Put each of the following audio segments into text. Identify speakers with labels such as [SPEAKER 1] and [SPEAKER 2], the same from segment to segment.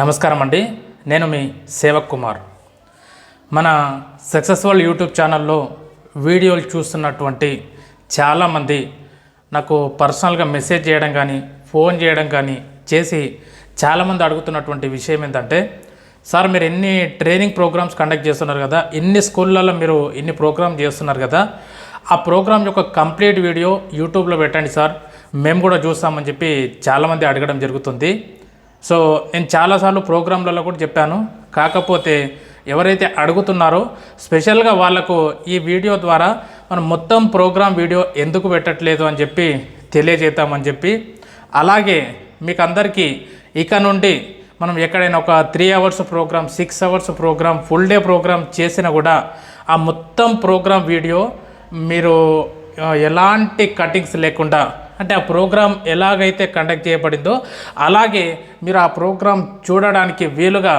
[SPEAKER 1] నమస్కారం అండి. నేను మీ సేవక్ కుమార్. మన సక్సెస్ఫుల్ యూట్యూబ్ ఛానల్లో వీడియోలు చూస్తున్నటువంటి చాలామంది నాకు పర్సనల్గా మెసేజ్ చేయడం కానీ ఫోన్ చేయడం కానీ చేసి చాలామంది అడుగుతున్నటువంటి విషయం ఏంటంటే సార్ మీరు ఎన్ని ట్రైనింగ్ ప్రోగ్రామ్స్ కండక్ట్ చేస్తున్నారు కదా? ఇన్ని స్కూళ్ళల్లో మీరు ఇన్ని ప్రోగ్రామ్ చేస్తున్నారు కదా? ఆ ప్రోగ్రామ్ యొక్క కంప్లీట్ వీడియో యూట్యూబ్లో పెట్టండి సార్. మేము కూడా చూస్తామని చెప్పి చాలామంది అడగడం జరుగుతుంది. సో నేను చాలాసార్లు ప్రోగ్రాంలలో కూడా చెప్పాను. కాకపోతే ఎవరైతే అడుగుతున్నారో స్పెషల్గా వాళ్ళకు ఈ వీడియో ద్వారా మనం మొత్తం ప్రోగ్రామ్ వీడియో ఎందుకు పెట్టట్లేదు అని చెప్పి తెలియజేద్దామని చెప్పి అలాగే మీకు అందరికీ ఇక నుండి మనం ఎక్కడైనా ఒక three hours programme six hours programme full day programme చేసినా కూడా ఆ మొత్తం ప్రోగ్రామ్ వీడియో మీరు ఎలాంటి కటింగ్స్ లేకుండా అంటే ఆ ప్రోగ్రాం ఎలాగైతే కండక్ట్ చేయబడిందో అలాగే మీరు ఆ ప్రోగ్రాం చూడడానికి వీలుగా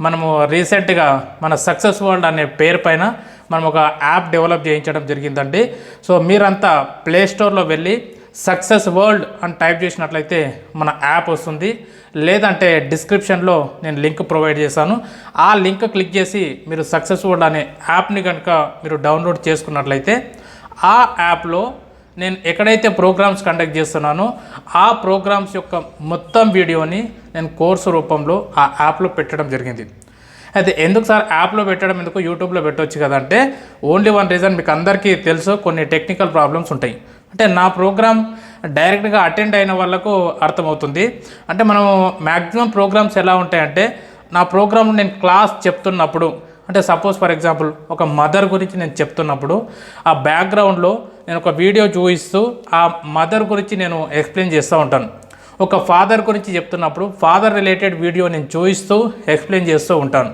[SPEAKER 1] మనము రీసెంట్గా మన సక్సెస్ వరల్డ్ అనే పేరు పైన మనం ఒక యాప్ డెవలప్ చేయించడం జరిగిందండి. సో మీరంతా ప్లే స్టోర్లో వెళ్ళి సక్సెస్ వరల్డ్ అని టైప్ చేసినట్లయితే మన యాప్ వస్తుంది. లేదంటే డిస్క్రిప్షన్లో నేను లింక్ ప్రొవైడ్ చేశాను. ఆ లింక్ క్లిక్ చేసి మీరు సక్సెస్ వరల్డ్ అనే యాప్ని కనుక మీరు డౌన్లోడ్ చేసుకున్నట్లయితే ఆ యాప్లో నేను ఎక్కడైతే ప్రోగ్రామ్స్ కండక్ట్ చేస్తున్నానో ఆ ప్రోగ్రామ్స్ యొక్క మొత్తం వీడియోని నేను కోర్సు రూపంలో ఆ యాప్లో పెట్టడం జరిగింది. అయితే ఎందుకు సార్ యాప్లో పెట్టడం ఎందుకు యూట్యూబ్లో పెట్టవచ్చు కదా అంటే ఓన్లీ వన్ రీజన్ మీకు అందరికీ తెలుసు కొన్ని టెక్నికల్ ప్రాబ్లమ్స్ ఉంటాయి. అంటే నా ప్రోగ్రామ్ డైరెక్ట్గా అటెండ్ అయిన వాళ్ళకు అర్థమవుతుంది. అంటే మనం మ్యాక్సిమం ప్రోగ్రామ్స్ ఎలా ఉంటాయంటే నా ప్రోగ్రామ్ నేను క్లాస్ చెప్తున్నప్పుడు అంటే సపోజ్ ఫర్ ఎగ్జాంపుల్ ఒక మదర్ గురించి నేను చెప్తున్నప్పుడు ఆ బ్యాక్గ్రౌండ్లో నేను ఒక వీడియో చూపిస్తూ ఆ మదర్ గురించి నేను ఎక్స్ప్లెయిన్ చేస్తూ ఉంటాను. ఒక ఫాదర్ గురించి చెప్తున్నప్పుడు ఫాదర్ రిలేటెడ్ వీడియో నేను చూపిస్తూ ఎక్స్ప్లెయిన్ చేస్తూ ఉంటాను.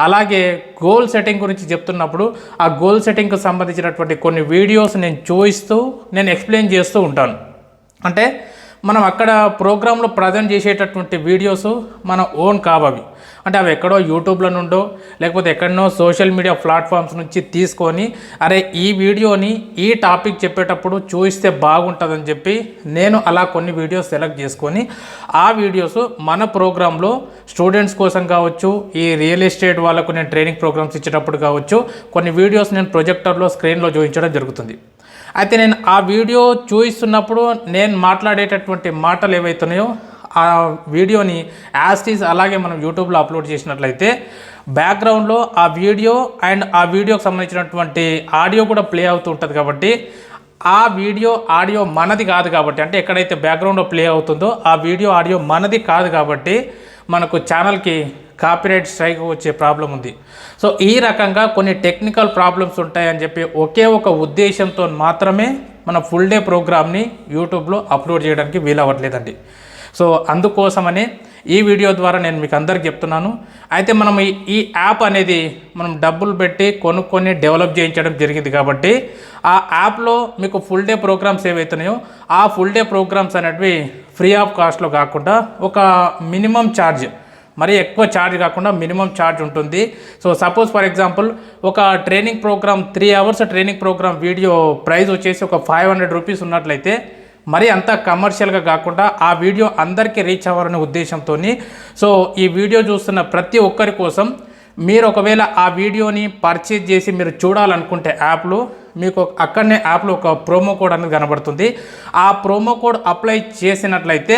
[SPEAKER 1] అలాగే గోల్ సెట్టింగ్ గురించి చెప్తున్నప్పుడు ఆ గోల్ సెట్టింగ్కి సంబంధించినటువంటి కొన్ని వీడియోస్ నేను చూపిస్తూ నేను ఎక్స్ప్లెయిన్ చేస్తూ ఉంటాను. అంటే మనం అక్కడ ప్రోగ్రాంలో ప్రజెంట్ చేసేటటువంటి వీడియోస్ మన ఓన్ కావవి. అంటే అవి ఎక్కడో యూట్యూబ్లో నుండో లేకపోతే ఎక్కడనో సోషల్ మీడియా ప్లాట్ఫామ్స్ నుంచి తీసుకొని అరే ఈ వీడియోని ఈ టాపిక్ చెప్పేటప్పుడు చూస్తే బాగుంటుందని చెప్పి నేను అలా కొన్ని వీడియోస్ సెలెక్ట్ చేసుకొని ఆ వీడియోస్ మన ప్రోగ్రాంలో స్టూడెంట్స్ కోసం కావచ్చు ఈ రియల్ ఎస్టేట్ వాళ్ళకు నేను ట్రైనింగ్ ప్రోగ్రామ్స్ ఇచ్చేటప్పుడు కావచ్చు కొన్ని వీడియోస్ నేను ప్రొజెక్టర్లో స్క్రీన్లో చూపించడం జరుగుతుంది. అయితే నేను ఆ వీడియో చూపిస్తున్నప్పుడు నేను మాట్లాడేటటువంటి మాటలు ఏవైతున్నాయో ఆ వీడియోని యాస్టీస్ అలాగే మనం యూట్యూబ్లో అప్లోడ్ చేసినట్లయితే బ్యాక్గ్రౌండ్లో ఆ వీడియో అండ్ ఆ వీడియోకి సంబంధించినటువంటి ఆడియో కూడా ప్లే అవుతూ ఉంటుంది కాబట్టి ఆ వీడియో ఆడియో మనది కాదు కాబట్టి అంటే ఎక్కడైతే బ్యాక్గ్రౌండ్లో ప్లే అవుతుందో ఆ వీడియో ఆడియో మనది కాదు కాబట్టి మనకు ఛానల్కి కాపీరైట్ స్ట్రైక్ వచ్చే ప్రాబ్లం ఉంది. సో ఈ రకంగా కొన్ని టెక్నికల్ ప్రాబ్లమ్స్ ఉంటాయని చెప్పి ఒకే ఒక ఉద్దేశంతో మాత్రమే మన ఫుల్ డే ప్రోగ్రామ్ని యూట్యూబ్లో అప్లోడ్ చేయడానికి వీలవ్వట్లేదండి. సో అందుకోసమనే ఈ వీడియో ద్వారా నేను మీకు అందరికి చెప్తున్నాను. అయితే మనం ఈ యాప్ అనేది మనం డబ్బులు పెట్టి కొనుక్కొని డెవలప్ చేయించడం జరిగింది కాబట్టి ఆ యాప్లో మీకు ఫుల్ డే ప్రోగ్రామ్స్ ఏవైతున్నాయో ఆ ఫుల్ డే ప్రోగ్రామ్స్ అనేటివి ఫ్రీ ఆఫ్ కాస్ట్లో కాకుండా ఒక మినిమం ఛార్జ్ మరి ఎక్కువ ఛార్జ్ కాకుండా మినిమం ఛార్జ్ ఉంటుంది. సో సపోజ్ ఫర్ ఎగ్జాంపుల్ ఒక training programme three hours training programme video price వచ్చేసి ఒక ఫైవ్ హండ్రెడ్ రూపీస్ ఉన్నట్లయితే మరి అంత కమర్షియల్గా కాకుండా ఆ వీడియో అందరికీ రీచ్ అవ్వాలనే ఉద్దేశంతో సో ఈ వీడియో చూస్తున్న ప్రతి ఒక్కరి కోసం మీరు ఒకవేళ ఆ వీడియోని పర్చేజ్ చేసి మీరు చూడాలనుకుంటే యాప్లో మీకు అక్కడనే యాప్లో ఒక ప్రోమో కోడ్ అనేది కనబడుతుంది. ఆ ప్రోమో కోడ్ అప్లై చేసినట్లయితే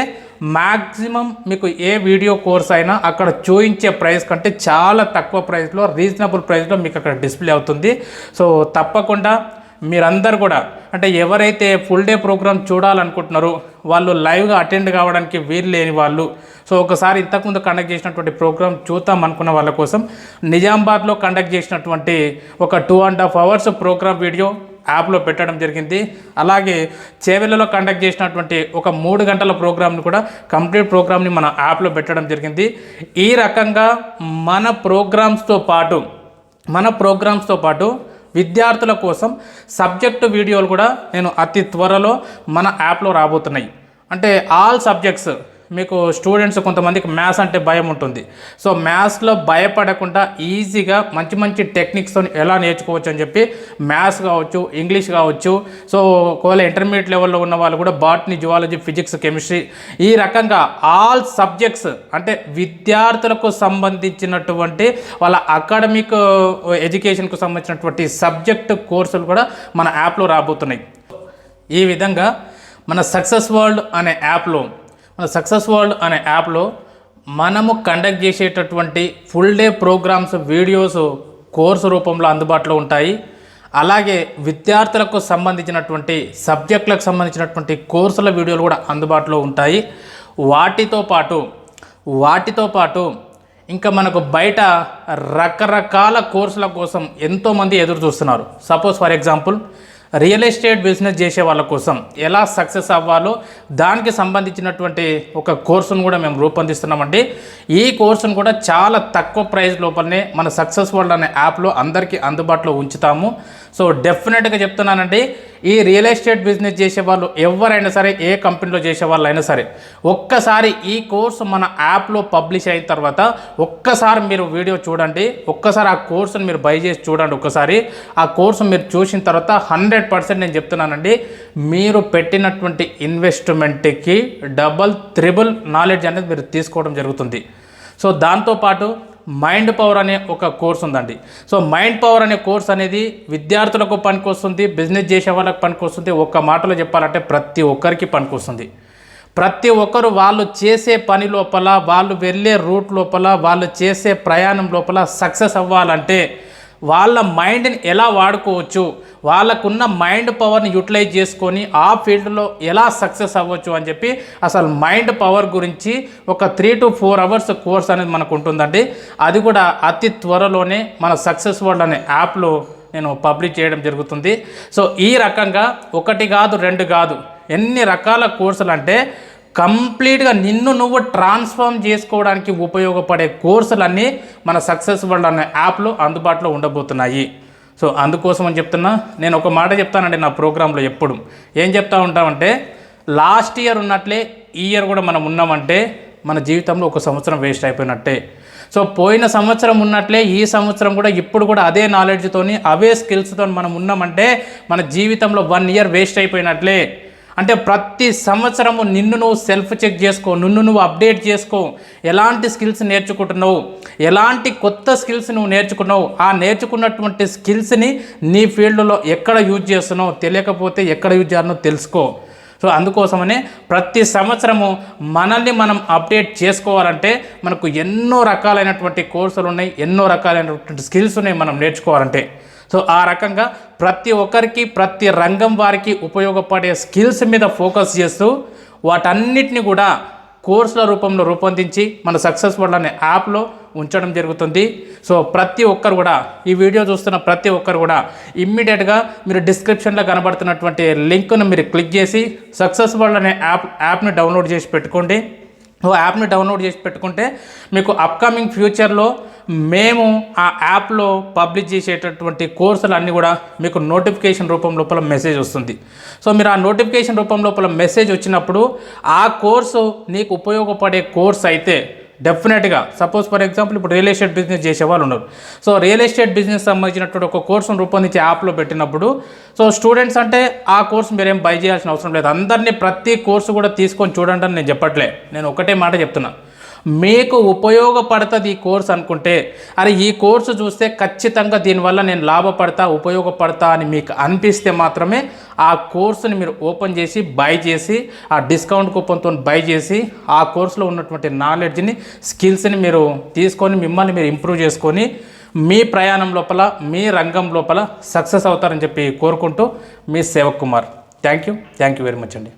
[SPEAKER 1] మ్యాక్సిమం మీకు ఏ వీడియో కోర్స్ అయినా అక్కడ చూయించే ప్రైస్ కంటే చాలా తక్కువ ప్రైస్లో రీజనబుల్ ప్రైస్లో మీకు అక్కడ డిస్ప్లే అవుతుంది. సో తప్పకుండా మీరందరూ కూడా అంటే ఎవరైతే ఫుల్ డే ప్రోగ్రామ్ చూడాలనుకుంటున్నారో వాళ్ళు లైవ్గా అటెండ్ కావడానికి వీలు లేని వాళ్ళు. సో ఒకసారి ఇంతకుముందు కండక్ట్ చేసినటువంటి ప్రోగ్రామ్ చూద్దాం అనుకున్న వాళ్ళ కోసం నిజామాబాద్లో కండక్ట్ చేసినటువంటి ఒక two and half hours programme video యాప్లో పెట్టడం జరిగింది. అలాగే చేవెళ్ళలో కండక్ట్ చేసినటువంటి ఒక మూడు గంటల ప్రోగ్రామ్ని కూడా కంప్లీట్ ప్రోగ్రామ్ని మన యాప్లో పెట్టడం జరిగింది. ఈ రకంగా మన ప్రోగ్రామ్స్తో పాటు మన ప్రోగ్రామ్స్తో పాటు విద్యార్థుల కోసం సబ్జెక్టు వీడియోలు కూడా నేను అతి త్వరలో మన యాప్లో రాబోతున్నాయి. అంటే ఆల్ సబ్జెక్ట్స్ మీకు స్టూడెంట్స్ కొంతమందికి మ్యాథ్స్ అంటే భయం ఉంటుంది. సో మ్యాథ్స్లో భయపడకుండా ఈజీగా మంచి మంచి టెక్నిక్స్తో ఎలా నేర్చుకోవచ్చు అని చెప్పి మ్యాథ్స్ కావచ్చు ఇంగ్లీష్ కావచ్చు సో ఒకవేళ ఇంటర్మీడియట్ లెవెల్లో ఉన్న వాళ్ళు కూడా బాటనీ జువాలజీ ఫిజిక్స్ కెమిస్ట్రీ ఈ రకంగా ఆల్ సబ్జెక్ట్స్ అంటే విద్యార్థులకు సంబంధించినటువంటి వాళ్ళ అకాడమిక్ ఎడ్యుకేషన్కు uh, సంబంధించినటువంటి సబ్జెక్ట్ కోర్సులు కూడా మన యాప్లో రాబోతున్నాయి. ఈ విధంగా మన సక్సెస్ వరల్డ్ అనే యాప్లో సక్సెస్ వరల్డ్ అనే యాప్లో మనము కండక్ట్ చేసేటటువంటి full day programmes videos course రూపంలో అందుబాటులో ఉంటాయి. అలాగే విద్యార్థులకు సంబంధించినటువంటి సబ్జెక్టులకు సంబంధించినటువంటి కోర్సుల వీడియోలు కూడా అందుబాటులో ఉంటాయి. వాటితో పాటు వాటితో పాటు ఇంకా మనకు బయట రకరకాల కోర్సుల కోసం ఎంతోమంది ఎదురు చూస్తున్నారు suppose for example real estate business చేసే వాళ్ళ కోసం ఎలా సక్సెస్ అవ్వాలో దానికి సంబంధించినటువంటి ఒక కోర్సును కూడా మేము రూపొందిస్తున్నామండి. ఈ కోర్సును కూడా చాలా తక్కువ ప్రైస్ లోపలనే మన సక్సెస్ వరల్డ్ అనే యాప్లో అందరికీ అందుబాటులో ఉంచుతాము. సో డెఫినెట్గా చెప్తున్నానండి ఈ రియల్ ఎస్టేట్ బిజినెస్ చేసే వాళ్ళు ఎవరైనా సరే ఏ కంపెనీలో చేసే వాళ్ళు అయినా సరే ఒక్కసారి ఈ కోర్సు మన యాప్లో పబ్లిష్ అయిన తర్వాత ఒక్కసారి మీరు వీడియో చూడండి ఒక్కసారి ఆ కోర్సును మీరు బై చేసి చూడండి ఒక్కసారి. ఆ కోర్సు మీరు చూసిన తర్వాత హండ్రెడ్ పర్సెంట్ నేను చెప్తున్నానండి మీరు పెట్టినటువంటి ఇన్వెస్ట్మెంట్కి డబల్ త్రిబుల్ నాలెడ్జ్ అనేది మీరు తీసుకోవడం జరుగుతుంది. సో దాంతోపాటు మైండ్ పవర్ అనే ఒక కోర్స్ ఉందండి. సో మైండ్ పవర్ అనే కోర్స్ అనేది విద్యార్థులకు పనికొస్తుంది బిజినెస్ చేసే వాళ్ళకి పనికొస్తుంది. ఒక్క మాటలో చెప్పాలంటే ప్రతి ఒక్కరికి పనికొస్తుంది. ప్రతి ఒక్కరు వాళ్ళు చేసే పని లోపల వాళ్ళు వెళ్ళే రూట్ లోపల వాళ్ళు చేసే ప్రయాణం లోపల సక్సెస్ అవ్వాలంటే వాళ్ళ మైండ్ని ఎలా వాడుకోవచ్చు? వాళ్ళకున్న మైండ్ పవర్ని యూటిలైజ్ చేసుకొని ఆ ఫీల్డ్లో ఎలా సక్సెస్ అవ్వచ్చు అని చెప్పి అసలు మైండ్ పవర్ గురించి ఒక three to four hours course అనేది మనకు ఉంటుందండి. అది కూడా అతి త్వరలోనే మన సక్సెస్ వరల్డ్ అనే యాప్లో నేను పబ్లిష్ చేయడం జరుగుతుంది. సో ఈ రకంగా ఒకటి కాదు రెండు కాదు ఎన్ని రకాల కోర్సులు అంటే కంప్లీట్గా నిన్ను నువ్వు ట్రాన్స్ఫార్మ్ చేసుకోవడానికి ఉపయోగపడే కోర్సులన్నీ మన సక్సెస్ వరల్డ్ అనే యాప్లో అందుబాటులో ఉండబోతున్నాయి. సో అందుకోసం అని చెప్తున్నా నేను ఒక మాట చెప్తానండి నా ప్రోగ్రాంలో ఎప్పుడు. ఏం చెప్తా ఉంటామంటే లాస్ట్ ఇయర్ ఉన్నట్లే ఈ ఇయర్ కూడా మనం ఉన్నామంటే మన జీవితంలో ఒక సంవత్సరం వేస్ట్ అయిపోయినట్టే. సో పోయిన సంవత్సరం ఉన్నట్లే ఈ సంవత్సరం కూడా ఇప్పుడు కూడా అదే నాలెడ్జ్తోని అవే స్కిల్స్తో మనం ఉన్నామంటే మన జీవితంలో వన్ ఇయర్ వేస్ట్ అయిపోయినట్లే. అంటే ప్రతి సంవత్సరము నిన్ను నువ్వు సెల్ఫ్ చెక్ చేసుకో నిన్ను నువ్వు అప్డేట్ చేసుకో. ఎలాంటి స్కిల్స్ నేర్చుకుంటున్నావు? ఎలాంటి కొత్త స్కిల్స్ నువ్వు నేర్చుకున్నావు? ఆ నేర్చుకున్నటువంటి స్కిల్స్ని నీ ఫీల్డ్లో ఎక్కడ యూజ్ చేస్తున్నావు? తెలియకపోతే ఎక్కడ యూజ్ చేయాలనో తెలుసుకో. సో అందుకోసమనే ప్రతి సంవత్సరము మనల్ని మనం అప్డేట్ చేసుకోవాలంటే మనకు ఎన్నో రకాలైనటువంటి కోర్సులు ఉన్నాయి ఎన్నో రకాలైనటువంటి స్కిల్స్ ఉన్నాయి మనం నేర్చుకోవాలంటే. సో ఆ రకంగా ప్రతి ఒక్కరికి ప్రతి రంగం వారికి ఉపయోగపడే స్కిల్స్ మీద ఫోకస్ చేస్తూ వాటన్నిటిని కూడా కోర్సుల రూపంలో రూపొందించి మన సక్సెస్ వరల్డ్ అనే యాప్లో ఉంచడం జరుగుతుంది. సో ప్రతి ఒక్కరు కూడా ఈ వీడియో చూస్తున్న ప్రతి ఒక్కరు కూడా ఇమ్మీడియట్గా మీరు డిస్క్రిప్షన్లో కనబడుతున్నటువంటి లింక్ను మీరు క్లిక్ చేసి సక్సెస్ వరల్డ్ అనే యాప్ యాప్ని డౌన్లోడ్ చేసి పెట్టుకోండి. ఓ యాప్ని డౌన్లోడ్ చేసి పెట్టుకుంటే మీకు అప్కమింగ్ ఫ్యూచర్లో మేము ఆ యాప్లో పబ్లిష్ చేసేటటువంటి కోర్సులు అన్నీ కూడా మీకు నోటిఫికేషన్ రూపం లోపల మెసేజ్ వస్తుంది. సో మీరు ఆ నోటిఫికేషన్ రూపం లోపల మెసేజ్ వచ్చినప్పుడు ఆ కోర్సు నీకు ఉపయోగపడే కోర్స్ అయితే డెఫినెట్గా సపోజ్ ఫర్ ఎగ్జాంపుల్ ఇప్పుడు రియల్ ఎస్టేట్ బిజినెస్ చేసే వాళ్ళు ఉన్నారు. సో రియల్ ఎస్టేట్ బిజినెస్ సంబంధించినటువంటి ఒక కోర్సును రూపొందించి యాప్లో పెట్టినప్పుడు సో స్టూడెంట్స్ అంటే ఆ కోర్సు మీరేం బై చేయాల్సిన అవసరం లేదు. అందరినీ ప్రతి కోర్సు కూడా తీసుకొని చూడండి అని నేను చెప్పట్లే. నేను ఒకటే మాట చెప్తున్నా. మీకు ఉపయోగపడుతుంది ఈ కోర్స్ అనుకుంటే అరే ఈ కోర్సు చూస్తే ఖచ్చితంగా దీనివల్ల నేను లాభపడతా ఉపయోగపడతా అని మీకు అనిపిస్తే మాత్రమే ఆ కోర్సుని మీరు ఓపెన్ చేసి బై చేసి ఆ డిస్కౌంట్ కూపన్తో బై చేసి ఆ కోర్సులో ఉన్నటువంటి నాలెడ్జ్ని స్కిల్స్ని మీరు తీసుకొని మిమ్మల్ని మీరు ఇంప్రూవ్ చేసుకొని మీ ప్రయాణం లోపల మీ రంగం లోపల సక్సెస్ అవుతారని చెప్పి కోరుకుంటూ మీ Sevak Kumar. Thank you thank you very much అండి.